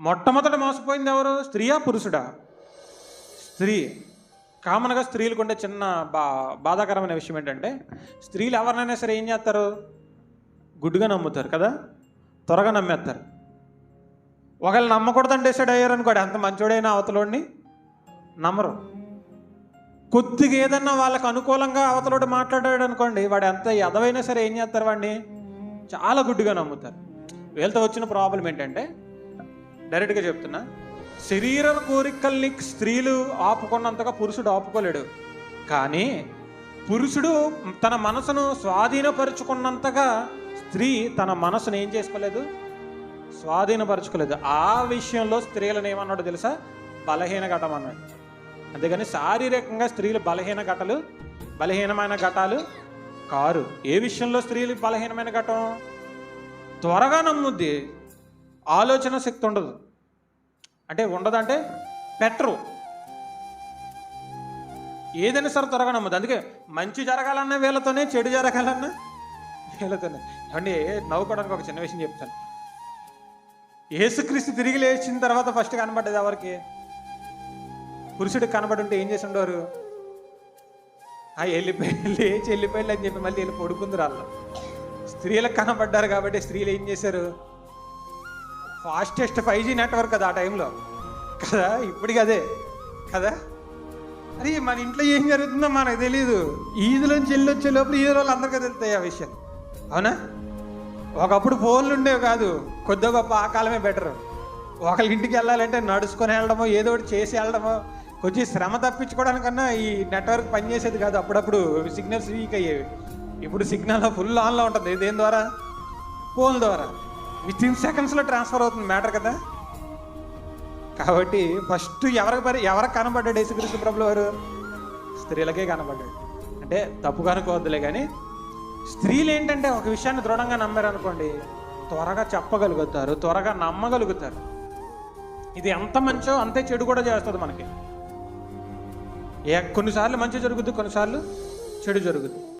మొట్టమొదట మోసపోయింది ఎవరు? స్త్రీయా పురుషుడా? స్త్రీ. కామన్గా స్త్రీలకు ఉండే చిన్న బా బాధాకరమైన విషయం ఏంటంటే స్త్రీలు ఎవరినైనా సరే ఏం చేస్తారు? గుడ్డుగా నమ్ముతారు కదా? త్వరగా నమ్మేస్తారు. ఒకవేళ నమ్మకూడదని డిసైడ్ అయ్యారు అనుకోండి అంత మంచోడైన అవతలోడిని నమ్మరు. కొద్దిగా ఏదన్నా వాళ్ళకు అనుకూలంగా అవతలోడు మాట్లాడాడు అనుకోండి వాడు ఎంత ఎదవైనా సరే ఏం చేస్తారు వాడిని? చాలా గుడ్డుగా నమ్ముతారు. వీళ్ళతో వచ్చిన ప్రాబ్లం ఏంటంటే డైరెక్ట్గా చెప్తున్నా. శరీర కోరికల్ని స్త్రీలు ఆపుకున్నంతగా పురుషుడు ఆపుకోలేడు. కానీ పురుషుడు తన మనసును స్వాధీనపరుచుకున్నంతగా స్త్రీ తన మనసును ఏం చేసుకోలేదు? స్వాధీనపరచుకోలేదు. ఆ విషయంలో స్త్రీలను ఏమన్నాడు తెలుసా? బలహీన ఘటం అన్నాడు. అందుకని శారీరకంగా స్త్రీలు బలహీన ఘటలు బలహీనమైన ఘటాలు కారు. ఏ విషయంలో స్త్రీలు బలహీనమైన ఘటం? త్వరగా నమ్ముద్ది. ఆలోచన శక్తి ఉండదు. అంటే ఉండదంటే పెట్టరు. ఏదైనా సరే త్వరగా నమ్మదు అందుకే మంచి జరగాలన్నా వీళ్ళతోనే చెడు జరగాలన్నా వీళ్ళతోనే. అండి నవ్వుకోవడానికి ఒక చిన్న విషయం చెప్తాను. యేసుక్రీస్తు తిరిగి లేచిన తర్వాత ఫస్ట్ కనబడ్డది ఎవరికి? పురుషుడికి కనబడి ఉంటే ఏం చేసి ఉండేవారు? ఆ వెళ్ళిపోయి లేచి వెళ్ళిపోయి అని చెప్పి మళ్ళీ వెళ్ళి పడుకుందరు వాళ్ళు స్త్రీలకు కనబడ్డారు కాబట్టి స్త్రీలు ఏం చేశారు? ఫాస్టెస్ట్ ఫైవ్ జీ నెట్వర్క్ కదా ఆ టైంలో. కదా ఇప్పటికి అదే. కదా? అరే మన ఇంట్లో ఏం జరుగుతుందో మనకు తెలియదు ఈదులోంచి వెళ్ళి వచ్చే లోపల ఈదు వాళ్ళు అందరికీ తెలుస్తాయి ఆ విషయం. అవునా? ఒకప్పుడు ఫోన్లు ఉండేవి కాదు. కొద్ది గొప్ప ఆ కాలమే బెటర్ ఒకళ్ళ ఇంటికి వెళ్ళాలంటే నడుచుకొని వెళ్ళడమో ఏదో ఒకటి చేసి వెళ్ళడమో కొంచెం శ్రమ తప్పించుకోవడానికన్నా ఈ నెట్వర్క్ పనిచేసేది కాదు. అప్పుడప్పుడు సిగ్నల్స్ వీక్ అయ్యేవి. ఇప్పుడు సిగ్నల్ ఫుల్ ఆన్లో ఉంటుంది. దేని ద్వారా? ఫోన్ ద్వారా. విత్ ఇన్ సెకండ్స్లో ట్రాన్స్ఫర్ అవుతుంది మ్యాటర్ కదా? కాబట్టి ఫస్ట్ ఎవరికి పరి ఎవరికి కనబడ్డాడు యేసుక్రీస్తు ప్రభులు వారు? స్త్రీలకే కనబడ్డాడు. అంటే తప్పు కనుకోవద్దులే కానీ స్త్రీలు ఏంటంటే ఒక విషయాన్ని దృఢంగా నమ్మారు అనుకోండి త్వరగా చెప్పగలుగుతారు త్వరగా నమ్మగలుగుతారు. ఇది ఎంత మంచో అంతే చెడు కూడా చేస్తుంది మనకి. ఏ కొన్నిసార్లు మంచి జరుగుద్ది కొన్నిసార్లు చెడు జరుగుద్ది.